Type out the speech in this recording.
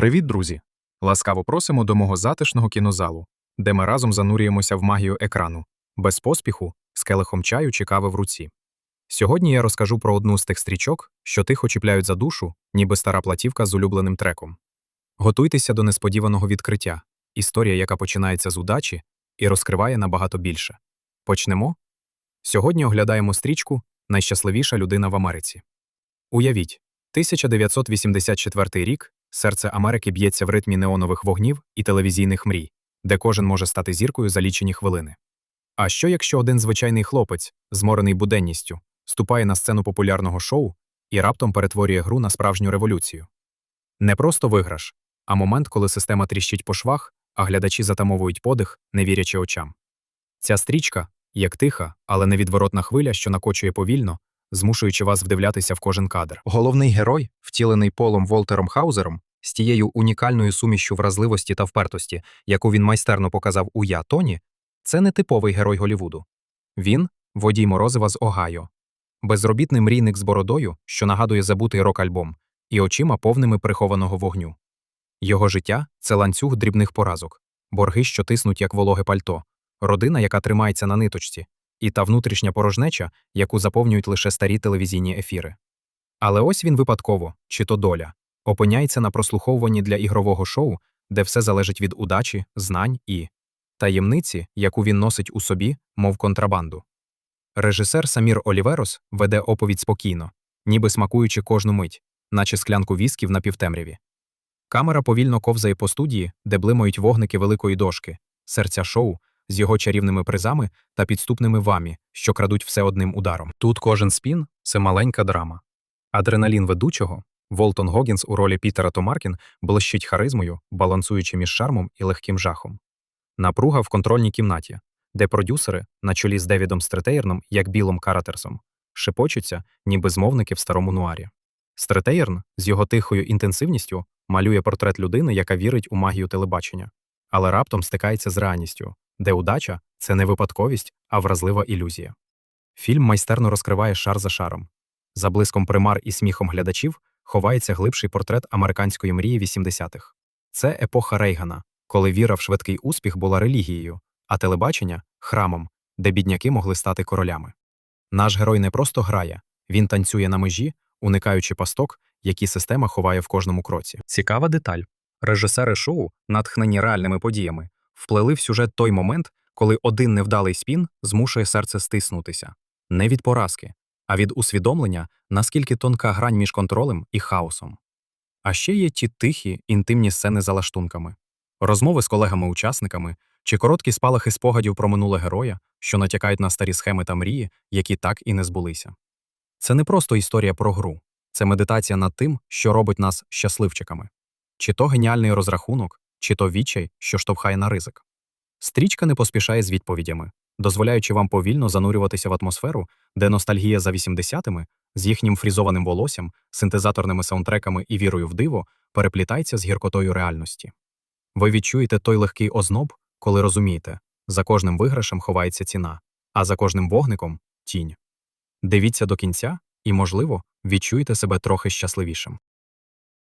Привіт, друзі! Ласкаво просимо до мого затишного кінозалу, де ми разом занурюємося в магію екрану, без поспіху, з келихом чаю чи кави в руці. Сьогодні я розкажу про одну з тих стрічок, що тихо чіпляють за душу, ніби стара платівка з улюбленим треком. Готуйтеся до несподіваного відкриття, історія, яка починається з удачі і розкриває набагато більше. Почнемо? Сьогодні оглядаємо стрічку Найщасливіша людина в Америці. Уявіть, 1984 рік серце Америки б'ється в ритмі неонових вогнів і телевізійних мрій, де кожен може стати зіркою за лічені хвилини. А що якщо один звичайний хлопець, зморений буденністю, ступає на сцену популярного шоу і раптом перетворює гру на справжню революцію? Не просто виграш, а момент, коли система тріщить по швах, а глядачі затамовують подих, не вірячи очам. Ця стрічка, як тиха, але невідворотна хвиля, що накочує повільно, змушуючи вас вдивлятися в кожен кадр. Головний герой, втілений Полом Волтером Хаузером, з тією унікальною сумішчю вразливості та впертості, яку він майстерно показав у Я Тоні, це не типовий герой Голівуду. Він водій морозива з Огайо, безробітний мрійник з бородою, що нагадує забутий рок-альбом, і очима повними прихованого вогню. Його життя це ланцюг дрібних поразок, борги, що тиснуть як вологе пальто, родина, яка тримається на ниточці, і та внутрішня порожнеча, яку заповнюють лише старі телевізійні ефіри. Але ось він випадково, чи то доля, опиняється на прослуховуванні для ігрового шоу, де все залежить від удачі, знань і таємниці, яку він носить у собі, мов контрабанду. Режисер Самір Оліверос веде оповідь спокійно, ніби смакуючи кожну мить, наче склянку віскі в напівтемряві. Камера повільно ковзає по студії, де блимають вогники великої дошки, серця шоу з його чарівними призами та підступними вамі, що крадуть все одним ударом. Тут кожен спін це маленька драма. Адреналін ведучого Волтон Гогінс у ролі Пітера Томаркін блищить харизмою, балансуючи між шармом і легким жахом. Напруга в контрольній кімнаті, де продюсери, на чолі з Девідом Стретеєрном, як Білом Каратерсом, шепочуться, ніби змовники в старому нуарі. Стретеєрн з його тихою інтенсивністю малює портрет людини, яка вірить у магію телебачення, але раптом стикається з реальністю, де удача це не випадковість, а вразлива ілюзія. Фільм майстерно розкриває шар за шаром. За блиском примар і сміхом глядачів ховається глибший портрет американської мрії 80-х. Це епоха Рейгана, коли віра в швидкий успіх була релігією, а телебачення храмом, де бідняки могли стати королями. Наш герой не просто грає, він танцює на межі, уникаючи пасток, які система ховає в кожному кроці. Цікава деталь. Режисери шоу, натхнені реальними подіями, вплели в сюжет той момент, коли один невдалий спін змушує серце стиснутися не від поразки, а від усвідомлення, наскільки тонка грань між контролем і хаосом. А ще є ті тихі, інтимні сцени за лаштунками, розмови з колегами-учасниками чи короткі спалахи спогадів про минуле героя, що натякають на старі схеми та мрії, які так і не збулися. Це не просто історія про гру, це медитація над тим, що робить нас щасливчиками, чи то геніальний розрахунок, чи то відчай, що штовхає на ризик. Стрічка не поспішає з відповідями, дозволяючи вам повільно занурюватися в атмосферу, де ностальгія за 80-ми з їхнім фрізованим волоссям, синтезаторними саундтреками і вірою в диво переплітається з гіркотою реальності. Ви відчуєте той легкий озноб, коли розумієте, за кожним виграшем ховається ціна, а за кожним вогником тінь. Дивіться до кінця і, можливо, відчуєте себе трохи щасливішим.